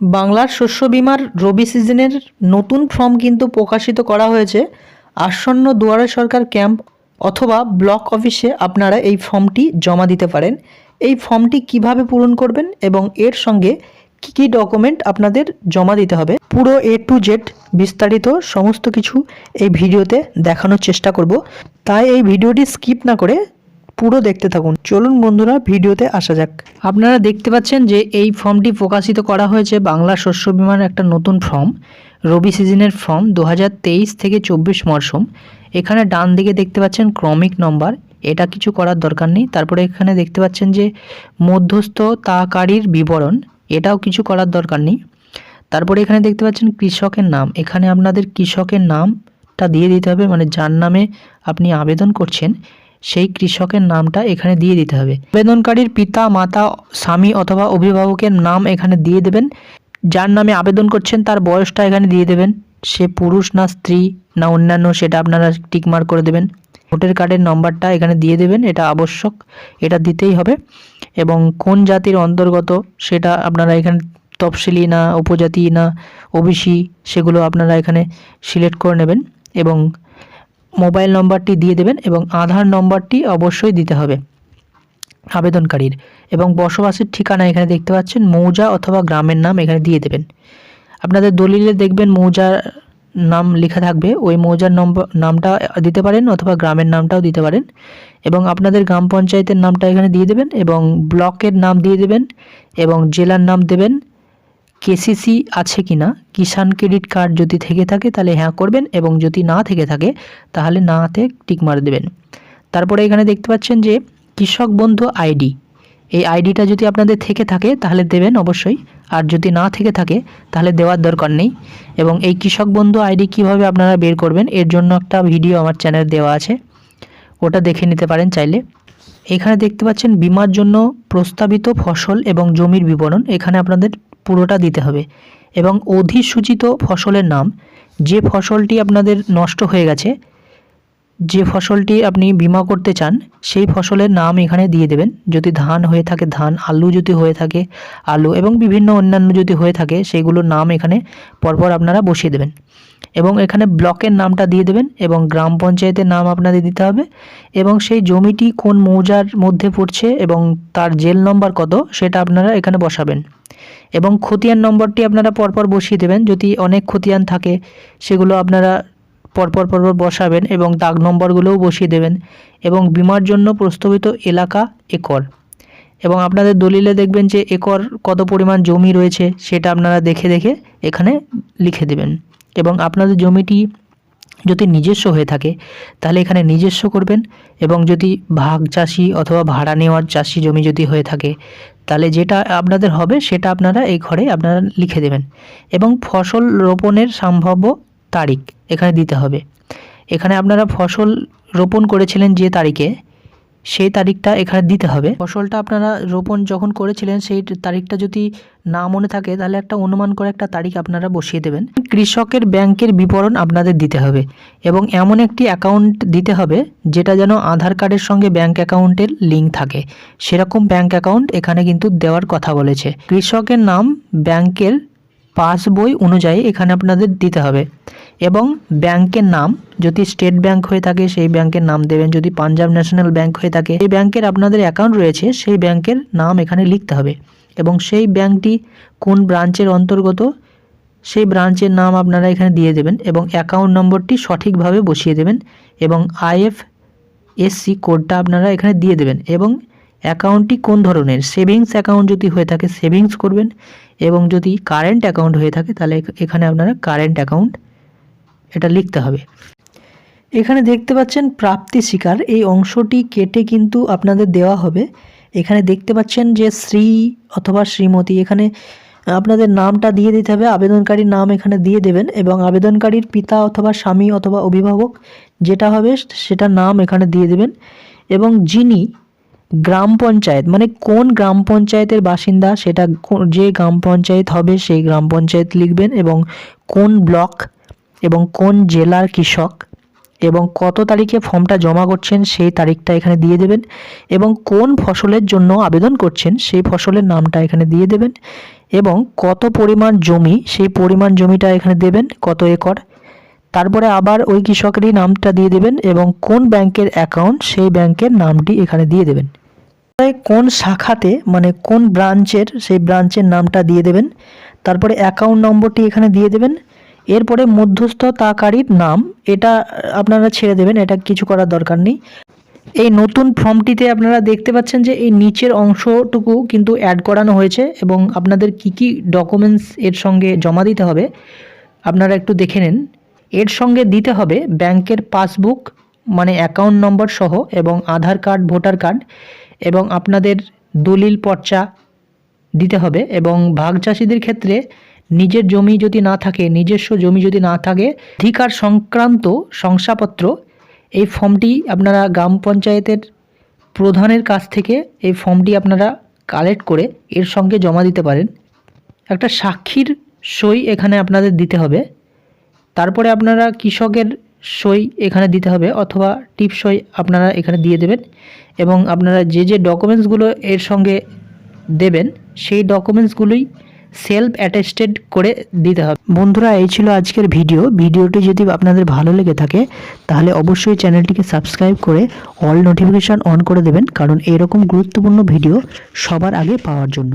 বাংলার শস্য বিমার রবি সিজনের নতুন ফর্ম কিন্তু প্রকাশিত করা হয়েছে। আসন্ন দুয়ারে সরকার ক্যাম্প অথবা ব্লক অফিসে আপনারা এই ফর্মটি জমা দিতে পারেন। এই ফর্মটি কীভাবে পূরণ করবেন এবং এর সঙ্গে কী কী ডকুমেন্ট আপনাদের জমা দিতে হবে, পুরো এ টু জেড বিস্তারিত সমস্ত কিছু এই ভিডিওতে দেখানোর চেষ্টা করব। তাই এই ভিডিওটি স্কিপ না করে পুরো দেখতে থাকুন। চলুন বন্ধুরা, ভিডিওতে আসা যাক। আপনারা দেখতে পাচ্ছেন যে এই ফর্মটি প্রকাশিত করা হয়েছে বাংলা শস্য বিমার একটা নতুন ফর্ম, রবি সিজনের ফর্ম দু হাজার তেইশ থেকে চব্বিশ মরশুম এখানে ডান দিকে দেখতে পাচ্ছেন ক্রমিক নম্বর, এটা কিছু করার দরকার নেই। তারপরে এখানে দেখতে পাচ্ছেন যে মধ্যস্থ তাকারীর বিবরণ, এটাও কিছু করার দরকার নেই। তারপরে এখানে দেখতে পাচ্ছেন কৃষকের নাম, এখানে আপনাদের কৃষকের নামটা দিয়ে দিতে হবে মানে যার নামে আপনি আবেদন করছেন। সেই কৃষকের নামটা এখানে দিয়ে দিতে হবে। আবেদনকারীর পিতা, মাতা, স্বামী অথবা অভিভাবকের নাম এখানে দিয়ে দেবেন। যার নামে আবেদন করছেন তার বয়সটা এখানে দিয়ে দেবেন। সে পুরুষ না স্ত্রী না অন্যান্য সেটা আপনারা টিকমার্ক করে দেবেন। ভোটার কার্ডের নম্বরটা এখানে দিয়ে দেবেন, এটা আবশ্যক, এটা দিতেই হবে। এবং কোন জাতির অন্তর্গত সেটা আপনারা এখানে তফসিলি না, উপজাতি না, ওবিসি সেগুলো আপনারা এখানে সিলেক্ট করে নেবেন। এবং মোবাইল নম্বরটি দিয়ে দেবেন এবং আধার নম্বরটি অবশ্যই দিতে হবে আবেদনকারীর এবং বসবাসের ঠিকানা এখানে দেখতে পাচ্ছেন, মৌজা অথবা গ্রামের নাম এখানে দিয়ে দেবেন। আপনাদের দলিলে দেখবেন মৌজার নাম লেখা থাকবে, ওই মৌজার নম্বর নামটা দিতে পারেন অথবা গ্রামের নামটাও দিতে পারেন এবং আপনাদের গ্রাম পঞ্চায়েতের নামটা এখানে দিয়ে দেবেন এবং ব্লকের নাম দিয়ে দেবেন এবং জেলার নাম দেবেন কেসিসি আছে কি না কিষাণ ক্রেডিট কার্ড যদি থেকে থাকে তাহলে হ্যাঁ করবেন এবং যদি না থেকে থাকে তাহলে নাতে টিক মার দেবেন। তারপরে এখানে দেখতে পাচ্ছেন যে কৃষক বন্ধু আইডি, এই আইডিটা যদি আপনাদের থেকে থাকে তাহলে দেবেন অবশ্যই, আর যদি না থেকে থাকে তাহলে দেওয়ার দরকার নেই। এবং এই কৃষক বন্ধু আইডি কীভাবে আপনারা বের করবেন এর জন্য একটা ভিডিও আমার চ্যানেল দেওয়া আছে, ওটা দেখে নিতে পারেন চাইলে। এখানে দেখতে পাচ্ছেন বিমার জন্য প্রস্তাবিত ফসল এবং জমির বিবরণ, এখানে আপনাদের পুরোটা দিতে হবে। এবং অধিসূচিত ফসলের নাম, যে ফসলটি আপনাদের নষ্ট হয়ে গেছে, যে ফসলটি আপনি বিমা করতে চান, সেই ফসলের নাম এখানে দিয়ে দেবেন। যদি ধান হয়ে থাকে, ধান, আলু যদি হয়ে থাকে, আলু এবং বিভিন্ন অন্যান্য যদি হয়ে থাকে, সেগুলোর নাম এখানে পরপর আপনারা বসিয়ে দেবেন। এবং এখানে ব্লকের নামটা দিয়ে দেবেন এবং গ্রাম পঞ্চায়েতের নাম আপনাদের দিতে হবে এবং সেই জমিটি কোন মৌজার মধ্যে পড়ছে এবং তার জেল নম্বর কত সেটা আপনারা এখানে বসাবেন। এবং খতিয়ান নম্বরটি আপনারা পরপর বসিয়ে দেবেন। যদি অনেক খতিয়ান থাকে, সেগুলো আপনারা পরপর পরপর বসাবেন এবং দাগ নম্বরগুলোও বসিয়ে দেবেন এবং বিমার জন্য প্রস্তাবিত এলাকা একর। এবং আপনাদের দলিলে দেখবেন যে একর কত পরিমাণ জমি রয়েছে সেটা আপনারা দেখে দেখে এখানে লিখে দেবেন। এবং আপনাদের জমিটি যদি নিজস্ব হয়ে থাকে, তাহলে এখানে নিজস্ব করবেন এবং যদি ভাগ চাষি অথবা ভাড়া নেওয়ার চাষি জমি যদি হয়ে থাকে, তাহলে যেটা আপনাদের হবে সেটা আপনারা এই ঘরে আপনারা লিখে দেবেন এবং ফসল রোপণের সম্ভাব্য তারিখ এখানে দিতে হবে। এখানে আপনারা ফসল রোপণ করেছিলেন যে তারিখে সেই তারিখটা এখানে দিতে হবে। ফসলটা আপনারা রোপণ যখন করেছিলেন, সেই তারিখটা যদি না মনে থাকে, তাহলে একটা অনুমান করে একটা তারিখ আপনারা বসিয়ে দেবেন। কৃষকের ব্যাংকের বিবরণ আপনাদের দিতে হবে এবং এমন একটি অ্যাকাউন্ট দিতে হবে, যেটা যেন আধার কার্ডের সঙ্গে ব্যাংক অ্যাকাউন্টের লিঙ্ক থাকে। সেরকম ব্যাংক অ্যাকাউন্ট এখানে কিন্তু দেওয়ার কথা বলেছে। কৃষকের নাম ব্যাংকের পাসবই অনুযায়ী এখানে আপনাদের দিতে হবে। এবং ব্যাংকের নাম, যদি স্টেট ব্যাংক হয়ে থাকে, সেই ব্যাংকের নাম দেবেন। যদি পাঞ্জাব ন্যাশনাল ব্যাংক হয়ে থাকে এই ব্যাংকের আপনাদের অ্যাকাউন্ট রয়েছে, সেই ব্যাংকের নাম এখানে লিখতে হবে। এবং সেই ব্যাংকটি কোন ব্রাঞ্চের অন্তর্গত, সেই ব্রাঞ্চের নাম আপনারা এখানে দিয়ে দেবেন এবং অ্যাকাউন্ট নম্বরটি সঠিকভাবে বসিয়ে দেবেন এবং আইএফ এসসি কোডটা আপনারা এখানে দিয়ে দেবেন এবং অ্যাকাউন্টটি কোন ধরনের, সেভিংস অ্যাকাউন্ট যদি হয়ে থাকে সেভিংস করবেন এবং যদি কারেন্ট অ্যাকাউন্ট হয়ে থাকে তাহলে এখানে আপনারা কারেন্ট অ্যাকাউন্ট এটা লিখতে হবে। এখানে দেখতে পাচ্ছেন প্রাপ্তি শিকার। এই অংশটি কেটে কিন্তু আপনাদের দেওয়া হবে। এখানে দেখতে পাচ্ছেন যে শ্রী অথবা শ্রীমতী এখানে আপনাদের নামটা দিয়ে দিতে হবে। আবেদনকারীর নাম এখানে দিয়ে দেবেন এবং আবেদনকারীর পিতা অথবা স্বামী অথবা অভিভাবক যেটা হবে সেটা নাম এখানে দিয়ে দেবেন। এবং যিনি গ্রাম পঞ্চায়েত মানে কোন গ্রাম পঞ্চায়েতের বাসিন্দা সেটা যে গ্রাম পঞ্চায়েত হবে সেই গ্রাম পঞ্চায়েত লিখবেন এবং কোন ব্লক এবং কোন জেলার কৃষক এবং কত তারিখে ফর্মটা জমা করছেন সেই তারিখটা এখানে দিয়ে দেবেন এবং কোন ফসলের জন্য আবেদন করছেন সেই ফসলের নামটা এখানে দিয়ে দেবেন এবং কত পরিমাণ জমি সেই পরিমাণ জমিটা এখানে দেবেন, কত একর। তারপরে আবার ওই কৃষকেরই নামটা দিয়ে দেবেন এবং কোন ব্যাংকের অ্যাকাউন্ট সেই ব্যাংকের নামটি এখানে দিয়ে দেবেন। কোন শাখাতে মানে কোন ব্রাঞ্চের সেই ব্রাঞ্চের নামটা দিয়ে দেবেন। তারপরে অ্যাকাউন্ট নম্বরটি এখানে দিয়ে দেবেন। এরপরে মধ্যস্থতাকারীর নাম, এটা আপনারা ছেড়ে দেবেন, এটা কিছু করার দরকার নেই। এই নতুন ফর্মটিতে আপনারা দেখতে পাচ্ছেন যে এই নিচের অংশটুকু কিন্তু অ্যাড করানো হয়েছে এবং আপনাদের কি কি ডকুমেন্টস এর সঙ্গে জমা দিতে হবে, আপনারা একটু দেখে নিন। এর সঙ্গে দিতে হবে ব্যাংকের পাসবুক মানে অ্যাকাউন্ট নম্বর সহ এবং আধার কার্ড, ভোটার কার্ড এবং আপনাদের দলিল পর্চা দিতে হবে এবং ভাগ চাষিদের ক্ষেত্রে নিজের জমি যদি না থাকে, নিজস্ব জমি যদি না থাকে অধিকার সংক্রান্ত শংসাপত্র, এই ফর্মটি আপনারা গ্রাম পঞ্চায়েতের প্রধানের কাছ থেকে এই ফর্মটি আপনারা কালেক্ট করে এর সঙ্গে জমা দিতে পারেন। একটা সাক্ষীর সই এখানে আপনাদের দিতে হবে। তারপরে আপনারা কৃষকের সই এখানে দিতে হবে অথবা টিপ সই আপনারা এখানে দিয়ে দেবেন এবং আপনারা যে যে ডকুমেন্টসগুলো এর সঙ্গে দেবেন, সেই ডকুমেন্টসগুলোই সেলফ অ্যাটেস্টেড করে দিতে হবে। বন্ধুরা, এই ছিল আজকের ভিডিও ভিডিওটি যদি আপনাদের ভালো লেগে থাকে, তাহলে অবশ্যই চ্যানেলটিকে সাবস্ক্রাইব করে অল নোটিফিকেশান অন করে দেবেন, কারণ এরকম গুরুত্বপূর্ণ ভিডিও সবার আগে পাওয়ার জন্য।